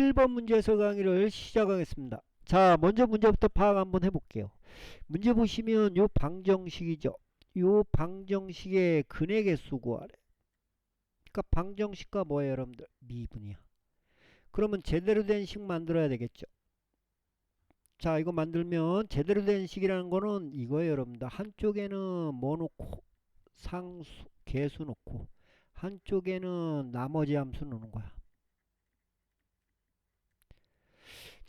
7번 문제 해설 강의를 시작하겠습니다. 자, 먼저 문제부터 파악 한번 해볼게요. 문제 보시면 요 방정식이죠. 요 방정식의 근의 개수 구하래. 그러니까 방정식과 뭐예요, 여러분들? 미분이야. 그러면 제대로 된 식 만들어야 되겠죠. 자, 이거 만들면 제대로 된 식이라는 거는 이거예요, 여러분들. 한쪽에는 뭐 놓고 상수, 개수 놓고 한쪽에는 나머지 함수 놓는 거야.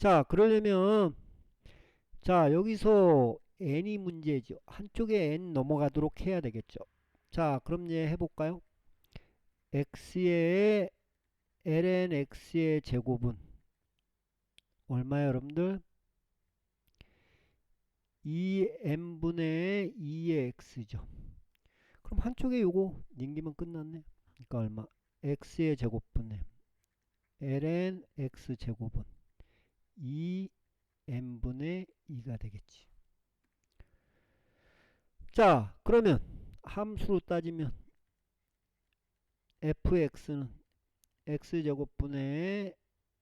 자, 그러려면 자, 여기서 n이 문제죠. 한쪽에 n 넘어가도록 해야 되겠죠. 자, 그럼 이제 해볼까요? x의 ln x의 제곱은 얼마예요, 여러분들? 2n분의 2의 x죠. 그럼 한쪽에 요거 넘기면 끝났네. 그러니까 얼마? x의 제곱분의 ln x 제곱은 2n분의 2가 되겠지. 자, 그러면 함수로 따지면 fx는 x제곱분의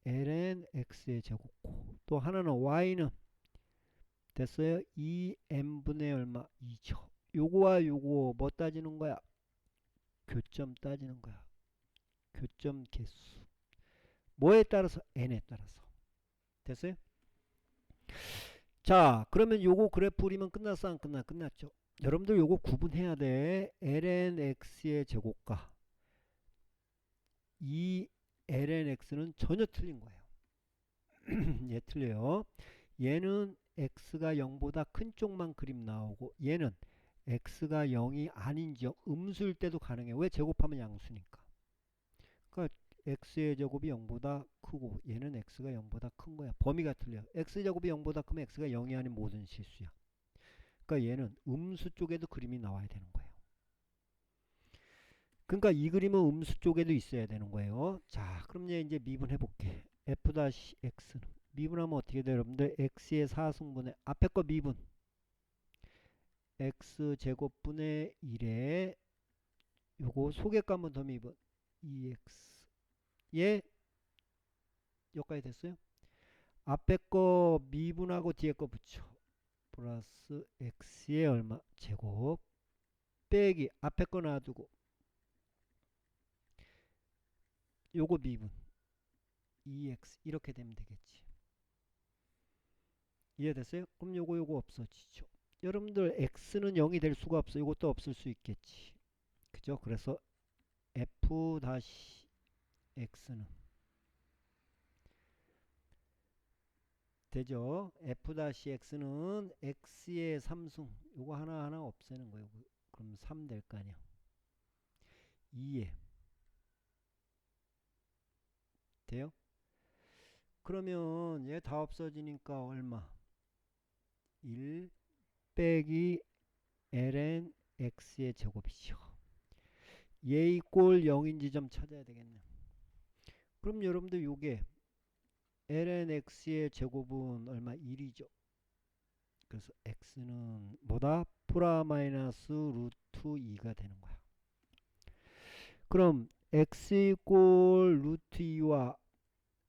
ln x의 제곱고 또 하나는 y는 됐어요? 2n분의 얼마? 2죠. 요거와 요거 뭐 따지는 거야? 교점 따지는 거야. 교점 개수. 뭐에 따라서? n에 따라서. 됐어요? 자, 그러면 요거 그래프 그리면 끝났어? 안 끝나? 끝났죠. 여러분들 요거 구분해야 돼. ln x의 제곱과 이 ln x는 전혀 틀린 거예요. 얘 틀려요. 얘는 x가 0보다 큰 쪽만 그림 나오고 얘는 x가 0이 아닌지요. 음수일 때도 가능해. 왜 제곱하면 양수니까. 그러니까 x의 제곱이 0보다 크고 얘는 x가 0보다 큰 거야. 범위가 틀려. x제곱이 0보다 크면 x가 0이 아닌 모든 실수야. 그러니까 얘는 음수 쪽에도 그림이 나와야 되는 거예요. 그러니까 이 그림은 음수 쪽에도 있어야 되는 거예요. 자, 그럼 얘 이제 미분해 볼게. f-x는 미분하면 어떻게 돼요, 여러분들? x의 4승분의 앞에 거 미분. x 제곱분의 1에 요거 한번 더 미분 2x 얘 여기까지 됐어요? 앞에 거 미분하고 뒤에 거 붙여 플러스 x의 얼마 제곱 빼기 앞에 거 놔두고 요거 미분 2x 이렇게 되면 되겠지 이해됐어요? 그럼 요거 요거 없어지죠 여러분들 x는 0이 될 수가 없어 이것도 없을 수 있겠지 그죠? 그래서 f-x는 되죠? f-x는 x의 3승 요거 하나하나 없애는 거예요. 그럼 3 될 거 아니야. 2에 돼요? 그러면 얘 다 없어지니까 얼마? 1 빼기 ln x의 제곱이죠. 얘 이꼴 0인 지점 찾아야 되겠네. 그럼 여러분들 요게 ln x의 제곱은 얼마? 1이죠. 그래서 x는 뭐다? 프라 마이너스 루트 2가 되는 거야. 그럼 x 이꼴 루트 2와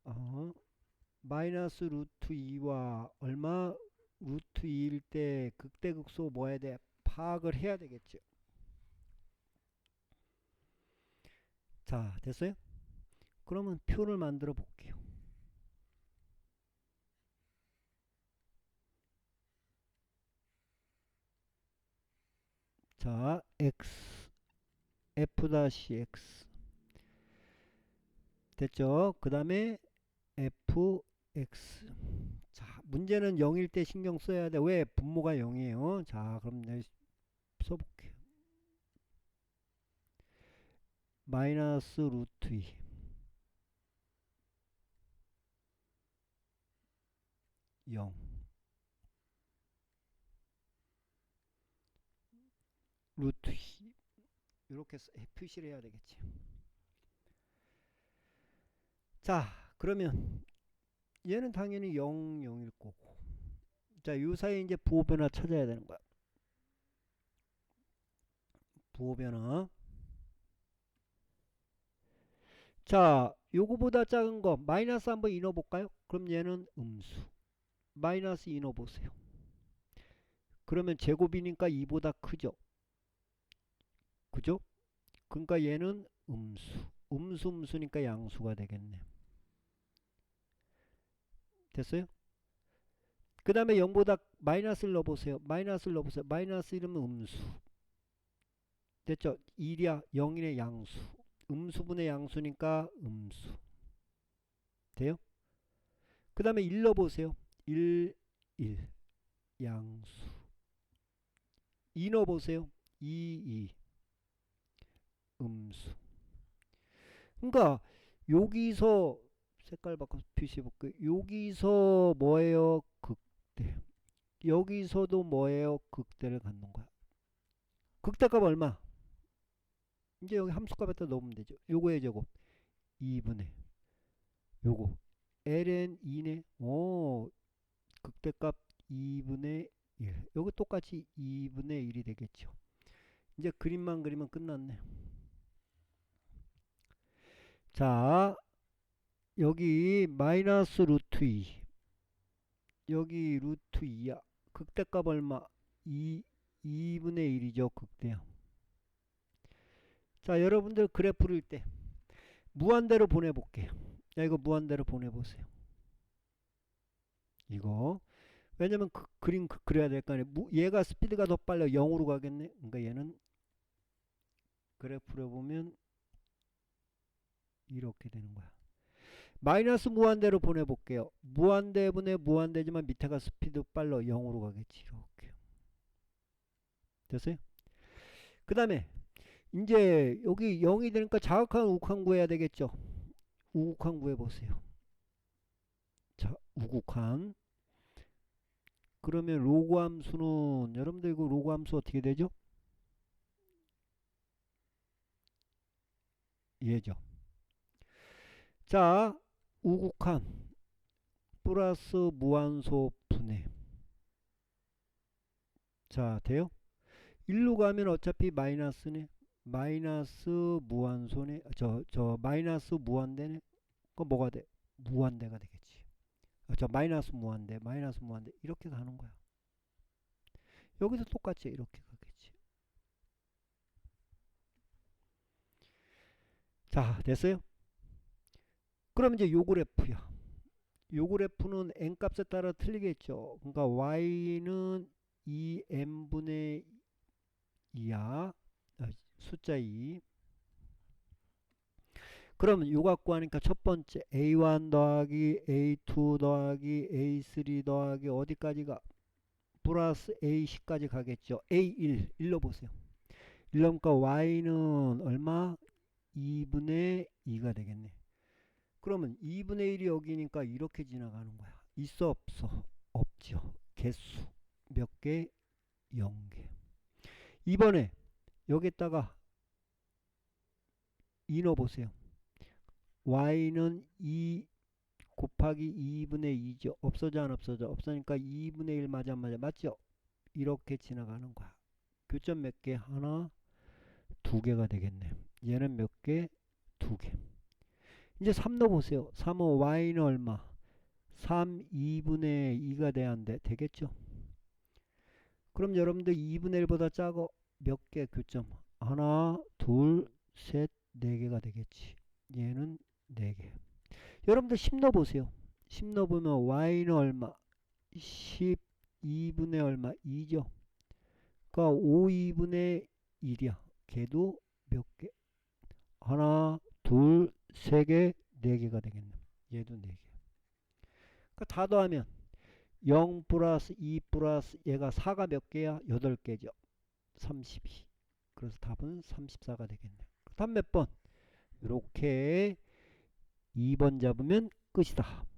어, 마이너스 루트 2와 얼마? 루트 2일 때 극대극소 뭐 해야 돼? 파악을 해야 되겠죠. 자, 됐어요? 그러면 표를 만들어 볼게요. 자, x f-x 됐죠? 그 다음에 fx 자, 문제는 0일 때 신경 써야 돼. 왜? 분모가 0이에요. 자, 그럼 내가 써볼게요. 마이너스 루트 2 0 루트 2 이렇게 표시를 해야 되겠지. 자, 그러면 얘는 당연히 0, 0일 거고. 자, 요 사이에 이제 부호 변화 찾아야 되는 거야. 부호 변화. 자, 요거보다 작은 거 마이너스 한번 이 넣어볼까요? 그럼 얘는 음수. 마이너스 이 넣어보세요. 그러면 제곱이니까 2보다 크죠. 그죠? 그러니까 얘는 음수. 음수 음수니까 양수가 되겠네. 됐어요? 그 다음에 0보다 마이너스를 넣어보세요. 마이너스를 넣어보세요. 마이너스 이러면 음수. 됐죠? 1이야 0이네 양수. 음수분의 양수니까 음수. 돼요? 그 다음에 1 넣어보세요. 1, 1. 양수. 2 넣어보세요. 2, 2. 음수. 그러니까 여기서 색깔 바꿔서 표시해 볼게요. 여기서 뭐예요? 극대. 여기서도 뭐예요? 극대를 갖는 거야. 극대값 얼마? 이제 여기 함수값에다 넣으면 되죠. 요거의 제곱 2분의 요거 ln 2네. 오 극대값 2분의 1. 여기 똑같이 2분의 1이 되겠죠. 이제 그림만 그리면 끝났네. 자 여기 마이너스 루트 2 여기 루트 2야 극대값 얼마 2 2분의 1이죠 극대야 자 여러분들 그래프를 때 무한대로 보내볼게요 야 이거 무한대로 보내보세요 이거 왜냐면 그 그림 그, 그려야 될 거 아니에요 무, 얘가 스피드가 더 빨라 0으로 가겠네 그러니까 얘는 그래프를 보면 이렇게 되는 거야 마이너스 무한대로 보내볼게요. 무한대분의 무한대지만 밑에가 스피드 빨라 0으로 가겠지. 이렇게. 됐어요? 그 다음에 이제 여기 0이 되니까 자극한 우극한 구해야 되겠죠. 우극한 구해보세요. 자, 우극한. 그러면 로그 함수는 여러분들 이거 로그 함수 어떻게 되죠? 얘죠. 자, 우극한 플러스 무한소 분해 자 돼요? 1로 가면 어차피 마이너스네 마이너스 무한소네 저 저 마이너스 무한대네 그럼 뭐가 돼? 무한대가 되겠지 아, 저 마이너스 무한대 마이너스 무한대 이렇게 가는 거야 여기서 똑같이 이렇게 가겠지 자 됐어요? 그럼 이제 요 그래프야. 요 그래프는 n 값에 따라 틀리겠죠. 그러니까 y는 2n분의 2야. 숫자 2. 그러면 요 갖고 하니까 첫 번째 a1 더하기 a2 더하기 a3 더하기 어디까지가 플러스 a10까지 가겠죠. a1 일로 보세요. 이러니까 y는 얼마? 2분의 2가 되겠네. 그러면 2분의 1이 여기니까 이렇게 지나가는 거야. 있어 없어? 없죠. 개수 몇 개? 0개. 이번에 여기다가 2 넣어보세요. Y는 2 곱하기 2분의 2죠. 없어져 안 없어져? 없으니까 2분의 1 맞아 맞아 맞죠? 이렇게 지나가는 거야. 교점 몇 개? 하나, 두 개가 되겠네. 얘는 몇 개? 두 개. 이제 3 넣어보세요. 3은 y는 얼마? 3 2분의 2가 돼야 한대. 되겠죠? 그럼 여러분들 2분의 1보다 작어 몇 개 교점? 하나, 둘, 셋, 네 개가 되겠지. 얘는 네 개. 여러분들 10 넣어보세요. 10 넣어보면 y는 얼마? 12분의 얼마? 2죠. 그러니까 5 2분의 1이야. 걔도 몇 개? 하나, 둘, 3개, 4개가 되겠네. 얘도 4개. 그러니까 다 더하면 0 플러스 2 플러스 얘가 4가 몇 개야? 8개죠. 32. 그래서 답은 34가 되겠네. 답몇 번? 이렇게 2번 잡으면 끝이다.